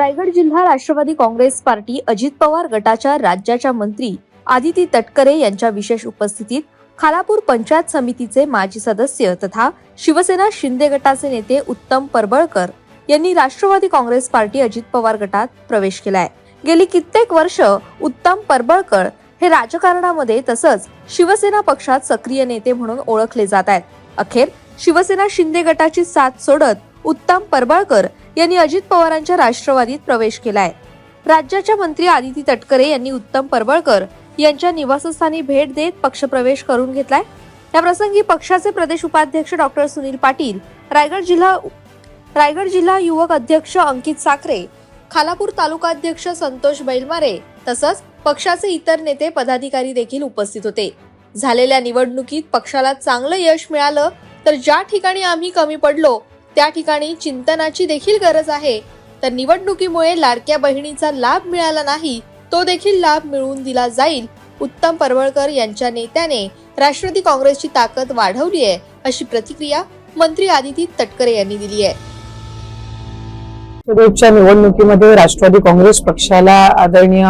रायगड जिल्हा Rashtrawadi Congress party Ajit Pawar गटाच्या राज्याच्या मंत्री आदिती तटकरे यांच्या विशेष उपस्थितीत खालापूर पंचायत समितीचे माजी सदस्य तथा शिवसेना शिंदे गटाचे नेते उत्तम परबळकर यांनी राष्ट्रवादी काँग्रेस पार्टी अजित पवार गटात प्रवेश केलाय. गेली कित्येक वर्ष उत्तम परबळकर हे राजकारणामध्ये तसंच शिवसेना पक्षात सक्रिय नेते म्हणून ओळखले जात आहेत. अखेर शिवसेना शिंदे गटाची साथ सोडत उत्तम परबळकर यांनी अजित पवारांच्या राष्ट्रवादीत प्रवेश केलाय. राज्याच्या मंत्री आदिती तटकरे यांनी उत्तम परबळकर यांच्या निवासस्थानी भेट देत पक्षप्रवेश करून घेतलाय. याप्रसंगी पक्षाचे प्रदेश उपाध्यक्ष डॉक्टर सुनील पाटील रायगड जिल्हा रायगड जिल्हा युवक अध्यक्ष अंकित साखरे खालापूर तालुकाध्यक्ष संतोष बैलमारे तसंच पक्षाचे इतर नेते पदाधिकारी देखील उपस्थित होते. झालेल्या निवडणुकीत पक्षाला चांगलं यश मिळालं तर ज्या ठिकाणी आम्ही कमी पडलो त्या ठिकाणी चिंतनाची देखील गरज आहे. तर निवडणुकीमुळे लाडक्या बहिणीचा लाभ मिळाला नाही तो देखील लाभ मिळवून दिला जाईल उत्तम परवळकर यांच्या नेत्याने. राष्ट्रवादी काँग्रेसची ताकद वाढवली आहे अशी प्रतिक्रिया मंत्री आदिती तटकरे यांनी दिली आहे. रोजच्या निवडणुकीमध्ये राष्ट्रवादी काँग्रेस पक्षाला आदरणीय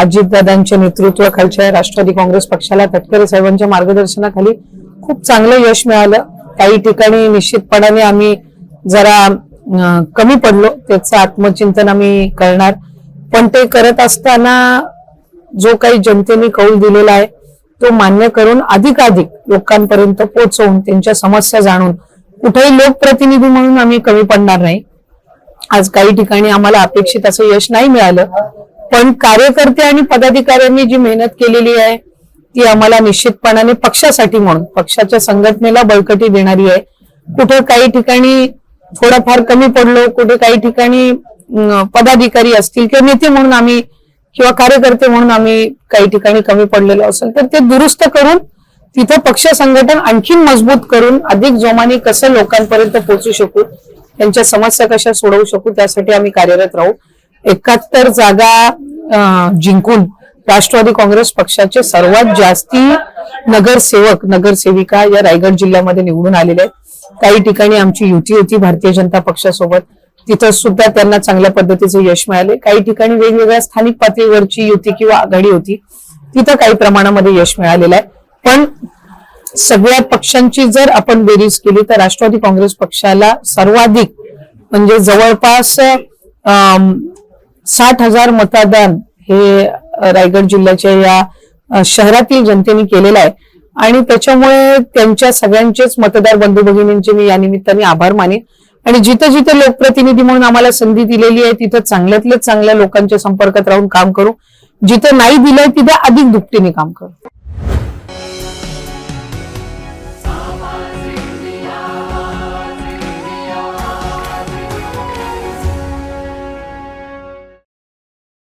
अजितदादांच्या नेतृत्वाखालच्या राष्ट्रवादी काँग्रेस पक्षाला तटकरे साहेबांच्या मार्गदर्शनाखाली खूप चांगलं यश मिळालं. काही ठिकाणी निश्चितपणाने आम्ही जरा कमी पडलो. त्याचं आत्मचिंतन आम्ही करणार. पण ते करत असताना जो काही जनतेने कौल दिलेला आहे तो मान्य करून अधिकाधिक लोकांपर्यंत पोहोचवून त्यांच्या समस्या जाणून कुठेही लोकप्रतिनिधी म्हणून आम्ही कमी पडणार नाही. आज काही ठिकाणी आम्हाला अपेक्षित असं यश नाही मिळालं. पण कार्यकर्ते आणि पदाधिकाऱ्यांनी जी मेहनत केलेली आहे ती आम्हाला निश्चितपणाने पक्षासाठी म्हणून पक्षाच्या संघटनेला बळकटी देणारी आहे. कुठे काही ठिकाणी थोडंफार कमी पडलो कुठे काही ठिकाणी पदाधिकारी असतील किंवा नेते म्हणून आम्ही किंवा कार्यकर्ते म्हणून आम्ही काही ठिकाणी कमी पडलेलो असेल तर ते दुरुस्त करून तिथं पक्ष संघटन आणखीन मजबूत करून अधिक जोमाने कसं लोकांपर्यंत पोहोचू शकू त्यांच्या समस्या कशा सोडवू शकू त्यासाठी आम्ही कार्यरत राहू. एकाहत्तर जागा जिंकून राष्ट्रवादी काँग्रेस पक्षाचे सर्वात जास्ती नगरसेवक नगरसेविका या रायगड जिल्ह्यामध्ये निवडून आलेले आहेत. काही ठिकाणी आमची युती होती भारतीय जनता पक्षासोबत. तिथं सुद्धा त्यांना चांगल्या पद्धतीचे यश मिळाले. काही ठिकाणी वेगवेगळ्या स्थानिक पातळीवरची युती किंवा आघाडी होती. तिथं काही प्रमाणामध्ये यश मिळालेलं आहे. पण सगळ्या पक्षांची जर आपण बेरीज केली तर राष्ट्रवादी काँग्रेस पक्षाला सर्वाधिक म्हणजे जवळपास साठ हजार मतदान हे रायगड जिल्ह्याच्या या शहरातील जनतेने केलेला आहे. आणि त्याच्यामुळे त्यांच्या सगळ्यांचेच मतदार बंधू भगिनींचे मी या निमित्ताने आभार मानेन. आणि जिथं जिथं लोकप्रतिनिधी म्हणून आम्हाला संधी दिलेली आहे तिथं चांगल्यातल्या चांगल्या लोकांच्या संपर्कात राहून काम करू. जिथं नाही दिलंय तिथं अधिक दुपटीने काम करू.